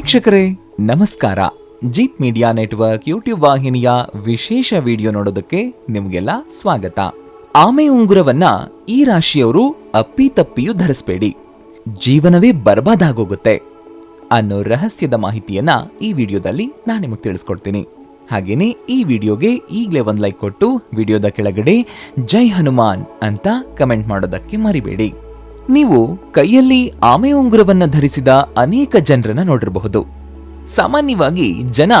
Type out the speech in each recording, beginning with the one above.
ವೀಕ್ಷಕರೇ, ನಮಸ್ಕಾರ. Jeet media network YouTube ವಾಹಿನಿಯ ವಿಶೇಷ ವಿಡಿಯೋ ನೋಡೋದಕ್ಕೆ ನಿಮಗೆಲ್ಲ ಸ್ವಾಗತ. ಆಮೆ ಉಂಗುರವನ್ನ ಈ ರಾಶಿಯವರು ಅಪ್ಪಿತಪ್ಪಿಯೂ ಧರಿಸಬೇಡಿ. ಜೀವನವೇ ಬರ್ಬಾದಾಗೋಗುತ್ತೆ ಅನ್ನೋ ರಹಸ್ಯದ ಮಾಹಿತಿಯನ್ನ ಈ ವಿಡಿಯೋದಲ್ಲಿ ನಾನು ನಿಮಗೆ ತಿಳಿಸ್ಕೊಡ್ತೀನಿ. ಹಾಗೇನೆ ಈ ವಿಡಿಯೋಗೆ ಈಗಲೇ ಒಂದು ಲೈಕ್ ಕೊಟ್ಟು ವಿಡಿಯೋದ ಕೆಳಗಡೆ ಜೈ ಹನುಮಾನ್ ಅಂತ ಕಮೆಂಟ್ ಮಾಡೋದಕ್ಕೆ ಮರಿಬೇಡಿ. ನೀವು ಕೈಯಲ್ಲಿ ಆಮೆ ಉಂಗುರವನ್ನು ಧರಿಸಿದ ಅನೇಕ ಜನರನ್ನು ನೋಡಿರಬಹುದು. ಸಾಮಾನ್ಯವಾಗಿ ಜನ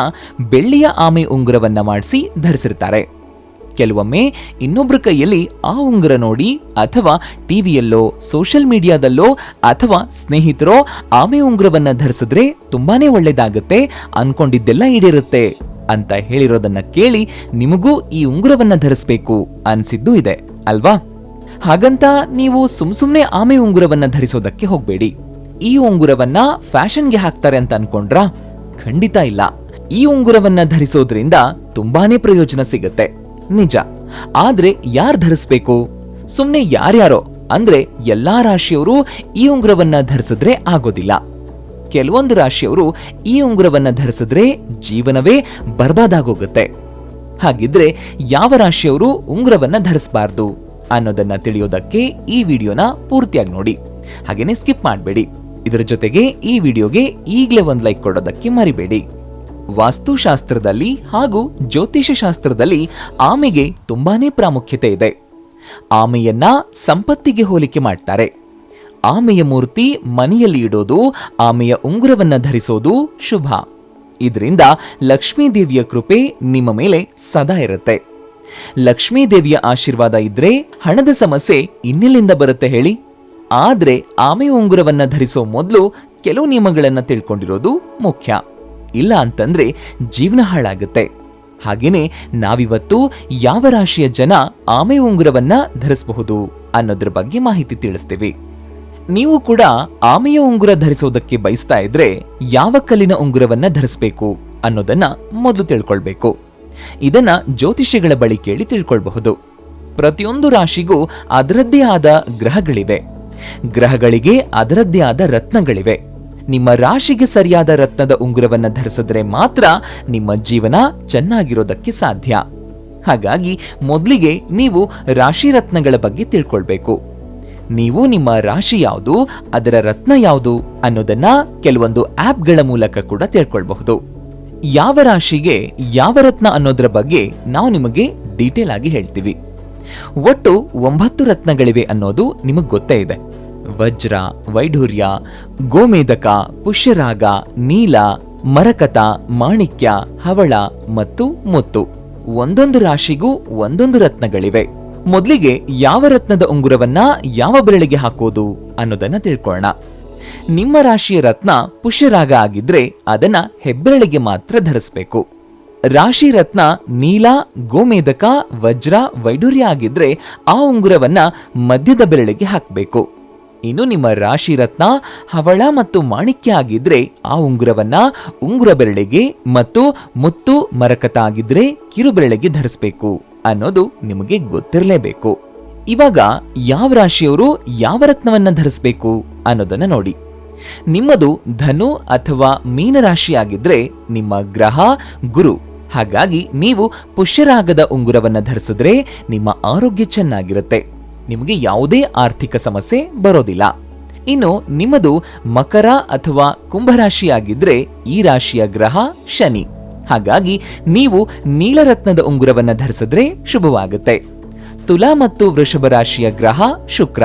ಬೆಳ್ಳಿಯ ಆಮೆ ಉಂಗುರವನ್ನ ಮಾಡಿಸಿ ಧರಿಸಿರ್ತಾರೆ. ಕೆಲವೊಮ್ಮೆ ಇನ್ನೊಬ್ಬರ ಕೈಯಲ್ಲಿ ಆ ಉಂಗುರ ನೋಡಿ ಅಥವಾ ಟಿವಿಯಲ್ಲೋ ಸೋಷಿಯಲ್ ಮೀಡಿಯಾದಲ್ಲೋ ಅಥವಾ ಸ್ನೇಹಿತರೋ ಆಮೆ ಉಂಗುರವನ್ನ ಧರಿಸಿದ್ರೆ ತುಂಬಾನೇ ಒಳ್ಳೇದಾಗುತ್ತೆ, ಅನ್ಕೊಂಡಿದ್ದೆಲ್ಲ ಈಡೇರುತ್ತೆ ಅಂತ ಹೇಳಿರೋದನ್ನ ಕೇಳಿ ನಿಮಗೂ ಈ ಉಂಗುರವನ್ನ ಧರಿಸ್ಬೇಕು ಅನ್ಸಿದ್ದು ಇದೆ, ಅಲ್ವಾ? ಹಾಗಂತ ನೀವು ಸುಮ್ ಸುಮ್ನೆ ಆಮೆ ಉಂಗುರವನ್ನ ಧರಿಸೋದಕ್ಕೆ ಹೋಗ್ಬೇಡಿ. ಈ ಉಂಗುರವನ್ನ ಫ್ಯಾಷನ್ಗೆ ಹಾಕ್ತಾರೆ ಅಂತ ಅನ್ಕೊಂಡ್ರಾ ಖಂಡಿತ ಇಲ್ಲ. ಈ ಉಂಗುರವನ್ನ ಧರಿಸೋದ್ರಿಂದ ತುಂಬಾನೇ ಪ್ರಯೋಜನ ಸಿಗುತ್ತೆ. ನಿಜ. ಆದ್ರೆ ಯಾರ್ ಧರಿಸ್ಬೇಕು? ಸುಮ್ನೆ ಯಾರ್ಯಾರೋ, ಅಂದ್ರೆ ಎಲ್ಲಾ ರಾಶಿಯವರು ಈ ಉಂಗುರವನ್ನ ಧರಿಸಿದ್ರೆ ಆಗೋದಿಲ್ಲ. ಕೆಲವೊಂದು ರಾಶಿಯವರು ಈ ಉಂಗುರವನ್ನ ಧರಿಸಿದ್ರೆ ಜೀವನವೇ ಬರ್ಬಾದಾಗೋಗುತ್ತೆ. ಹಾಗಿದ್ರೆ ಯಾವ ರಾಶಿಯವರು ಉಂಗುರವನ್ನ ಧರಿಸಬಾರ್ದು? ಅನ್ನೋದನ್ನ ತಿಳಿಯೋದಕ್ಕೆ ಈ ವಿಡಿಯೋನ ಪೂರ್ತಿಯಾಗಿ ನೋಡಿ. ಹಾಗೇನೆ ಸ್ಕಿಪ್ ಮಾಡಬೇಡಿ. ಇದರ ಜೊತೆಗೆ ಈ ವಿಡಿಯೋಗೆ ಈಗಲೇ ಒಂದು ಲೈಕ್ ಕೊಡೋದಕ್ಕೆ ಮರಿಬೇಡಿ. ವಾಸ್ತುಶಾಸ್ತ್ರದಲ್ಲಿ ಹಾಗೂ ಜ್ಯೋತಿಷ ಶಾಸ್ತ್ರದಲ್ಲಿ ಆಮೆಗೆ ತುಂಬಾನೇ ಪ್ರಾಮುಖ್ಯತೆ ಇದೆ. ಆಮೆಯನ್ನ ಸಂಪತ್ತಿಗೆ ಹೋಲಿಕೆ ಮಾಡ್ತಾರೆ. ಆಮೆಯ ಮೂರ್ತಿ ಮನೆಯಲ್ಲಿ ಇಡೋದು, ಆಮೆಯ ಉಂಗುರವನ್ನ ಧರಿಸೋದು ಶುಭ. ಇದರಿಂದ ಲಕ್ಷ್ಮೀ ದೇವಿಯ ಕೃಪೆ ನಿಮ್ಮ ಮೇಲೆ ಸದಾ ಇರುತ್ತೆ. ಲಕ್ಷ್ಮೀ ದೇವಿಯ ಆಶೀರ್ವಾದ ಇದ್ರೆ ಹಣದ ಸಮಸ್ಯೆ ಇನ್ನೆಲ್ಲಿಂದ ಬರುತ್ತೆ ಹೇಳಿ. ಆದ್ರೆ ಆಮೆ ಉಂಗುರವನ್ನ ಧರಿಸೋ ಮೊದಲು ಕೆಲವು ನಿಯಮಗಳನ್ನ ತಿಳ್ಕೊಂಡಿರೋದು ಮುಖ್ಯ. ಇಲ್ಲ ಅಂತಂದ್ರೆ ಜೀವನ ಹಾಳಾಗುತ್ತೆ. ಹಾಗೇನೆ ನಾವಿವತ್ತು ಯಾವ ರಾಶಿಯ ಜನ ಆಮೆ ಉಂಗುರವನ್ನ ಧರಿಸಬಹುದು ಅನ್ನೋದ್ರ ಬಗ್ಗೆ ಮಾಹಿತಿ ತಿಳಿಸ್ತೀವಿ. ನೀವು ಕೂಡ ಆಮೆಯ ಉಂಗುರ ಧರಿಸೋದಕ್ಕೆ ಬಯಸ್ತಾ ಇದ್ರೆ ಯಾವ ಕಲ್ಲಿನ ಉಂಗುರವನ್ನ ಧರಿಸಬೇಕು ಅನ್ನೋದನ್ನ ಮೊದಲು ತಿಳ್ಕೊಳ್ಬೇಕು. ಇದನ್ನ ಜ್ಯೋತಿಷಿಗಳ ಬಳಿ ಕೇಳಿ ತಿಳ್ಕೊಳ್ಬಹುದು. ಪ್ರತಿಯೊಂದು ರಾಶಿಗೂ ಅದರದ್ದೇ ಆದ ಗ್ರಹಗಳಿವೆ. ಗ್ರಹಗಳಿಗೆ ಅದರದ್ದೇ ಆದ ರತ್ನಗಳಿವೆ. ನಿಮ್ಮ ರಾಶಿಗೆ ಸರಿಯಾದ ರತ್ನದ ಉಂಗುರವನ್ನ ಧರಿಸಿದ್ರೆ ಮಾತ್ರ ನಿಮ್ಮ ಜೀವನ ಚೆನ್ನಾಗಿರೋದಕ್ಕೆ ಸಾಧ್ಯ. ಹಾಗಾಗಿ ಮೊದಲಿಗೆ ನೀವು ರಾಶಿ ರತ್ನಗಳ ಬಗ್ಗೆ ತಿಳ್ಕೊಳ್ಬೇಕು. ನೀವು ನಿಮ್ಮ ರಾಶಿ ಯಾವುದು, ಅದರ ರತ್ನ ಯಾವುದು ಅನ್ನೋದನ್ನ ಕೆಲವೊಂದು ಆಪ್ಗಳ ಮೂಲಕ ಕೂಡ ತಿಳ್ಕೊಳ್ಬಹುದು. ಯಾವ ರಾಶಿಗೆ ಯಾವ ರತ್ನ ಅನ್ನೋದ್ರ ಬಗ್ಗೆ ನಾವು ನಿಮಗೆ ಡೀಟೇಲ್ ಆಗಿ ಹೇಳ್ತೀವಿ. ಒಟ್ಟು ಒಂಬತ್ತು ರತ್ನಗಳಿವೆ ಅನ್ನೋದು ನಿಮಗೆ ಗೊತ್ತೇ ಇದೆ. ವಜ್ರ, ವೈಢೂರ್ಯ, ಗೋಮೇಧಕ, ಪುಷ್ಯರಾಗ, ನೀಲ, ಮರಕತ, ಮಾಣಿಕ್ಯ, ಹವಳ ಮತ್ತು ಮುತ್ತು. ಒಂದೊಂದು ರಾಶಿಗೂ ಒಂದೊಂದು ರತ್ನಗಳಿವೆ. ಮೊದಲಿಗೆ ಯಾವ ರತ್ನದ ಉಂಗುರವನ್ನ ಯಾವ ಬೆರಳಿಗೆ ಹಾಕೋದು ಅನ್ನೋದನ್ನ ತಿಳ್ಕೊಳ್ಳೋಣ ನಿಮ್ಮ ರಾಶಿಯ ರತ್ನ ಪುಷ್ಯರಾಗ ಆಗಿದ್ರೆ ಅದನ್ನ ಹೆಬ್ಬೆರಳಿಗೆ ಮಾತ್ರ ಧರಿಸಬೇಕು. ರಾಶಿ ರತ್ನ ನೀಲ, ಗೋಮೇಧಕ, ವಜ್ರ ವೈಡೂರ್ಯ ಆಗಿದ್ರೆ ಆ ಉಂಗುರವನ್ನ ಮಧ್ಯದ ಬೆರಳಿಗೆ ಹಾಕಬೇಕು. ಇನ್ನು ನಿಮ್ಮ ರಾಶಿ ರತ್ನ ಹವಳ ಮತ್ತು ಮಾಣಿಕ್ಯ ಆಗಿದ್ರೆ ಆ ಉಂಗುರವನ್ನ ಉಂಗುರ ಬೆರಳಿಗೆ ಮತ್ತು ಮುತ್ತು ಮರಕತ ಆಗಿದ್ರೆ ಕಿರು ಬೆರಳಿಗೆ ಧರಿಸಬೇಕು ಅನ್ನೋದು ನಿಮಗೆ ಗೊತ್ತಿರಲೇಬೇಕು. ಇವಾಗ ಯಾವ ರಾಶಿಯವರು ಯಾವ ರತ್ನವನ್ನ ಧರಿಸಬೇಕು? ಅನ್ನೋದನ್ನ ನೋಡಿ. ನಿಮ್ಮದು ಧನು ಅಥವಾ ಮೀನರಾಶಿಯಾಗಿದ್ರೆ ನಿಮ್ಮ ಗ್ರಹ ಗುರು. ಹಾಗಾಗಿ ನೀವು ಪುಷ್ಯರಾಗದ ಉಂಗುರವನ್ನು ಧರಿಸಿದ್ರೆ ನಿಮ್ಮ ಆರೋಗ್ಯ ಚೆನ್ನಾಗಿರುತ್ತೆ. ನಿಮಗೆ ಯಾವುದೇ ಆರ್ಥಿಕ ಸಮಸ್ಯೆ ಬರೋದಿಲ್ಲ. ಇನ್ನು ನಿಮ್ಮದು ಮಕರ ಅಥವಾ ಕುಂಭರಾಶಿಯಾಗಿದ್ರೆ ಈ ರಾಶಿಯ ಗ್ರಹ ಶನಿ. ಹಾಗಾಗಿ ನೀವು ನೀಲರತ್ನದ ಉಂಗುರವನ್ನು ಧರಿಸಿದ್ರೆ ಶುಭವಾಗುತ್ತೆ. ತುಲಾ ಮತ್ತು ವೃಷಭ ರಾಶಿಯ ಗ್ರಹ ಶುಕ್ರ.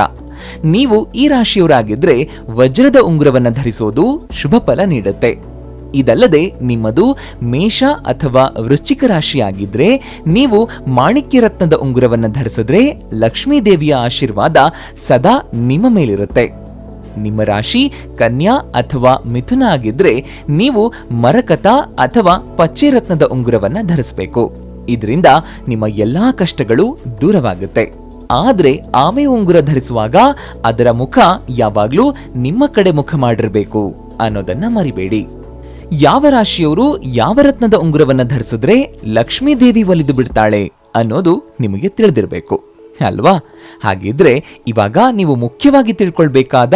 ನೀವು ಈ ರಾಶಿಯವರಾಗಿದ್ರೆ ವಜ್ರದ ಉಂಗುರವನ್ನು ಧರಿಸೋದು ಶುಭ ಫಲ ನೀಡುತ್ತೆ. ಇದಲ್ಲದೆ ನಿಮ್ಮದು ಮೇಷ ಅಥವಾ ವೃಶ್ಚಿಕ ರಾಶಿಯಾಗಿದ್ರೆ ನೀವು ಮಾಣಿಕ್ಯ ರತ್ನದ ಉಂಗುರವನ್ನು ಧರಿಸಿದ್ರೆ ಲಕ್ಷ್ಮೀ ದೇವಿಯ ಆಶೀರ್ವಾದ ಸದಾ ನಿಮ್ಮ ಮೇಲಿರುತ್ತೆ. ನಿಮ್ಮ ರಾಶಿ ಕನ್ಯಾ ಅಥವಾ ಮಿಥುನ ಆಗಿದ್ರೆ ನೀವು ಮರಕತ ಅಥವಾ ಪಚ್ಚೆ ರತ್ನದ ಉಂಗುರವನ್ನ ಧರಿಸಬೇಕು. ಇದರಿಂದ ನಿಮ್ಮ ಎಲ್ಲಾ ಕಷ್ಟಗಳು ದೂರವಾಗುತ್ತೆ. ಆದ್ರೆ ಆಮೆ ಉಂಗುರ ಧರಿಸುವಾಗ ಅದರ ಮುಖ ಯಾವಾಗ್ಲೂ ನಿಮ್ಮ ಕಡೆ ಮುಖ ಮಾಡಿರಬೇಕು ಅನ್ನೋದನ್ನ ಮರಿಬೇಡಿ. ಯಾವ ರಾಶಿಯವರು ಯಾವ ರತ್ನದ ಉಂಗುರವನ್ನ ಧರಿಸಿದ್ರೆ ಲಕ್ಷ್ಮೀ ದೇವಿ ಒಲಿದು ಬಿಡ್ತಾಳೆ ಅನ್ನೋದು ನಿಮಗೆ ತಿಳಿದಿರಬೇಕು. ಅಲ್ವಾ? ಹಾಗಿದ್ರೆ ಇವಾಗ ನೀವು ಮುಖ್ಯವಾಗಿ ತಿಳ್ಕೊಳ್ಬೇಕಾದ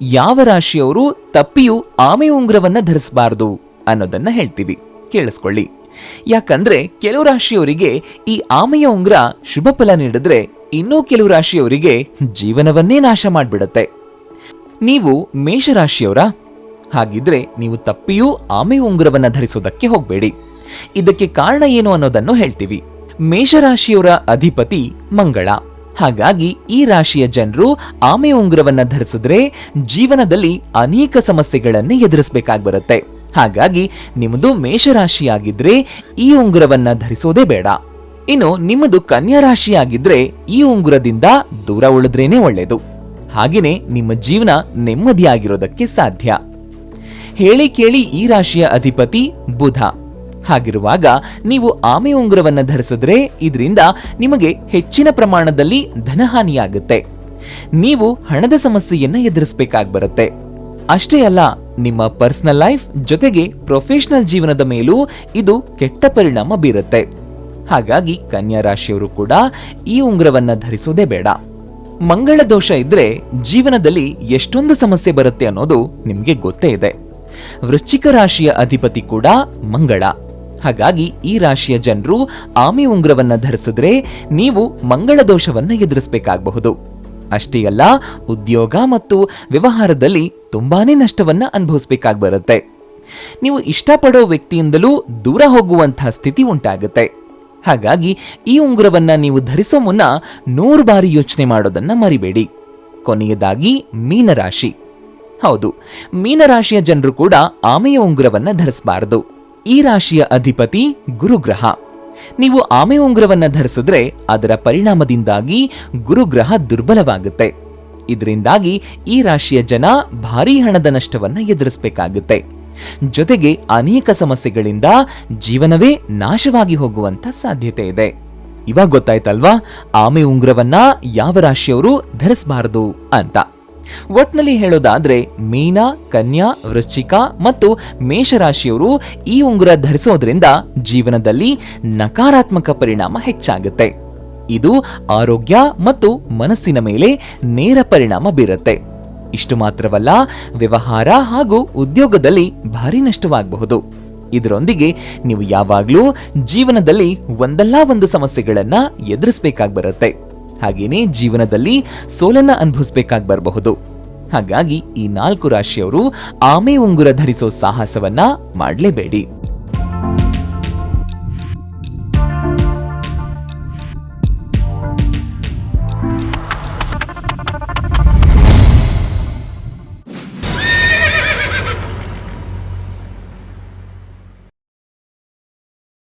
ಯಾವ ರಾಶಿಯವರು ತಪ್ಪಿಯೂ ಆಮೆ ಉಂಗುರವನ್ನ ಧರಿಸಬಾರದು ಅನ್ನೋದನ್ನ ಹೇಳ್ತೀವಿ. ಕೇಳಿಸ್ಕೊಳ್ಳಿ. ಯಾಕಂದ್ರೆ ಕೆಲವು ರಾಶಿಯವರಿಗೆ ಈ ಆಮೆಯ ಉಂಗುರ ಶುಭ ಫಲ ನೀಡಿದ್ರೆ ಇನ್ನೂ ಕೆಲವು ರಾಶಿಯವರಿಗೆ ಜೀವನವನ್ನೇ ನಾಶ ಮಾಡಿಬಿಡತ್ತೆ. ನೀವು ಮೇಷರಾಶಿಯವರ, ಹಾಗಿದ್ರೆ ನೀವು ತಪ್ಪಿಯೂ ಆಮೆ ಉಂಗುರವನ್ನು ಧರಿಸೋದಕ್ಕೆ ಹೋಗಬೇಡಿ. ಇದಕ್ಕೆ ಕಾರಣ ಏನು ಅನ್ನೋದನ್ನು ಹೇಳ್ತೀವಿ. ಮೇಷರಾಶಿಯವರ ಅಧಿಪತಿ ಮಂಗಳ. ಹಾಗಾಗಿ ಈ ರಾಶಿಯ ಜನರು ಆಮೆ ಉಂಗುರವನ್ನು ಧರಿಸಿದ್ರೆ ಜೀವನದಲ್ಲಿ ಅನೇಕ ಸಮಸ್ಯೆಗಳನ್ನು ಎದುರಿಸಬೇಕಾಗಿ ಬರುತ್ತೆ. ಹಾಗಾಗಿ ನಿಮ್ಮದು ಮೇಷರಾಶಿಯಾಗಿದ್ರೆ ಈ ಉಂಗುರವನ್ನು ಧರಿಸೋದೇ ಬೇಡ. ಇನ್ನು ನಿಮ್ಮದು ಕನ್ಯಾ ರಾಶಿಯಾಗಿದ್ರೆ ಈ ಉಂಗುರದಿಂದ ದೂರ ಉಳಿದ್ರೇನೆ ಒಳ್ಳೆಯದು ಹಾಗೆಯೇ ನಿಮ್ಮ ಜೀವನ ನೆಮ್ಮದಿಯಾಗಿರೋದಕ್ಕೆ ಸಾಧ್ಯ. ಹೇಳಿ ಕೇಳಿ ಈ ರಾಶಿಯ ಅಧಿಪತಿ ಬುಧ. ಹಾಗಿರುವಾಗ ನೀವು ಆಮೆ ಉಂಗುರವನ್ನ ಧರಿಸಿದ್ರೆ ಇದರಿಂದ ನಿಮಗೆ ಹೆಚ್ಚಿನ ಪ್ರಮಾಣದಲ್ಲಿ ಧನಹಾನಿಯಾಗುತ್ತೆ. ನೀವು ಹಣದ ಸಮಸ್ಯೆಯನ್ನ ಎದುರಿಸಬೇಕಾಗಿ ಬರುತ್ತೆ. ಅಷ್ಟೇ ಅಲ್ಲ, ನಿಮ್ಮ ಪರ್ಸನಲ್ ಲೈಫ್ ಜೊತೆಗೆ ಪ್ರೊಫೆಷನಲ್ ಜೀವನದ ಮೇಲೂ ಇದು ಕೆಟ್ಟ ಪರಿಣಾಮ ಬೀರುತ್ತೆ. ಹಾಗಾಗಿ ಕನ್ಯಾ ರಾಶಿಯವರು ಕೂಡ ಈ ಉಂಗ್ರವನ್ನು ಧರಿಸೋದೇ ಬೇಡ. ಮಂಗಳ ದೋಷ ಇದ್ರೆ ಜೀವನದಲ್ಲಿ ಎಷ್ಟೊಂದು ಸಮಸ್ಯೆ ಬರುತ್ತೆ ಅನ್ನೋದು ನಿಮಗೆ ಗೊತ್ತೇ ಇದೆ. ವೃಶ್ಚಿಕ ರಾಶಿಯ ಅಧಿಪತಿ ಕೂಡ ಮಂಗಳ. ಹಾಗಾಗಿ ಈ ರಾಶಿಯ ಜನರು ಆಮಿ ಉಂಗ್ರವನ್ನು ಧರಿಸಿದ್ರೆ ನೀವು ಮಂಗಳ ದೋಷವನ್ನ ಎದುರಿಸಬೇಕಾಗಬಹುದು. ಅಷ್ಟೇ ಅಲ್ಲ, ಉದ್ಯೋಗ ಮತ್ತು ವ್ಯವಹಾರದಲ್ಲಿ ತುಂಬಾನೇ ನಷ್ಟವನ್ನ ಅನುಭವಿಸಬೇಕಾಗಿ ಬರುತ್ತೆ. ನೀವು ಇಷ್ಟಪಡೋ ವ್ಯಕ್ತಿಯಿಂದಲೂ ದೂರ ಹೋಗುವಂತಹ ಸ್ಥಿತಿ ಉಂಟಾಗುತ್ತೆ. ಹಾಗಾಗಿ ಈ ಉಂಗುರವನ್ನ ನೀವು ಧರಿಸೋ ಮುನ್ನ ನೂರು ಬಾರಿ ಯೋಚನೆ ಮಾಡೋದನ್ನ ಮರಿಬೇಡಿ. ಕೊನೆಯದಾಗಿ ಮೀನರಾಶಿ. ಹೌದು, ಮೀನರಾಶಿಯ ಜನರು ಕೂಡ ಆಮೆಯ ಉಂಗುರವನ್ನ ಧರಿಸಬಾರದು. ಈ ರಾಶಿಯ ಅಧಿಪತಿ ಗುರುಗ್ರಹ. ನೀವು ಆಮೆ ಉಂಗುರವನ್ನ ಧರಿಸಿದ್ರೆ ಅದರ ಪರಿಣಾಮದಿಂದಾಗಿ ಗುರುಗ್ರಹ ದುರ್ಬಲವಾಗುತ್ತೆ. ಇದರಿಂದಾಗಿ ಈ ರಾಶಿಯ ಜನ ಭಾರೀ ಹಣದ ನಷ್ಟವನ್ನ ಎದುರಿಸಬೇಕಾಗುತ್ತೆ. ಜೊತೆಗೆ ಅನೇಕ ಸಮಸ್ಯೆಗಳಿಂದ ಜೀವನವೇ ನಾಶವಾಗಿ ಹೋಗುವಂತ ಸಾಧ್ಯತೆ ಇದೆ. ಇವಾಗ ಗೊತ್ತಾಯ್ತಲ್ವಾ? ಆಮೆ ಉಂಗ್ರವನ್ನ ಯಾವ ರಾಶಿಯವರು ಧರಿಸಬಾರದು ಅಂತ. ಒಟ್ನಲ್ಲಿ ಹೇಳೋದಾದ್ರೆ ಮೀನ, ಕನ್ಯಾ, ವೃಶ್ಚಿಕ ಮತ್ತು ಮೇಷರಾಶಿಯವರು ಈ ಉಂಗುರ ಧರಿಸೋದ್ರಿಂದ ಜೀವನದಲ್ಲಿ ನಕಾರಾತ್ಮಕ ಪರಿಣಾಮ ಹೆಚ್ಚಾಗುತ್ತೆ. ಇದು ಆರೋಗ್ಯ ಮತ್ತು ಮನಸ್ಸಿನ ಮೇಲೆ ನೇರ ಪರಿಣಾಮ ಬೀರುತ್ತೆ. ಇಷ್ಟು ಮಾತ್ರವಲ್ಲ, ವ್ಯವಹಾರ ಹಾಗೂ ಉದ್ಯೋಗದಲ್ಲಿ ಭಾರಿ ನಷ್ಟವಾಗಬಹುದು. ಇದರೊಂದಿಗೆ ನೀವು ಯಾವಾಗಲೂ ಜೀವನದಲ್ಲಿ ಒಂದಲ್ಲ ಒಂದು ಸಮಸ್ಯೆಗಳನ್ನ ಎದುರಿಸಬೇಕಾಗಿ ಬರುತ್ತೆ. ಹಾಗೇನೇ ಜೀವನದಲ್ಲಿ ಸೋಲನ್ನ ಅನುಭವಿಸಬೇಕಾಗಿ ಬರಬಹುದು. ಹಾಗಾಗಿ ಈ ನಾಲ್ಕು ರಾಶಿಯವರು ಆಮೆ ಉಂಗುರ ಧರಿಸೋ ಸಾಹಸವನ್ನ ಮಾಡಲೇಬೇಡಿ.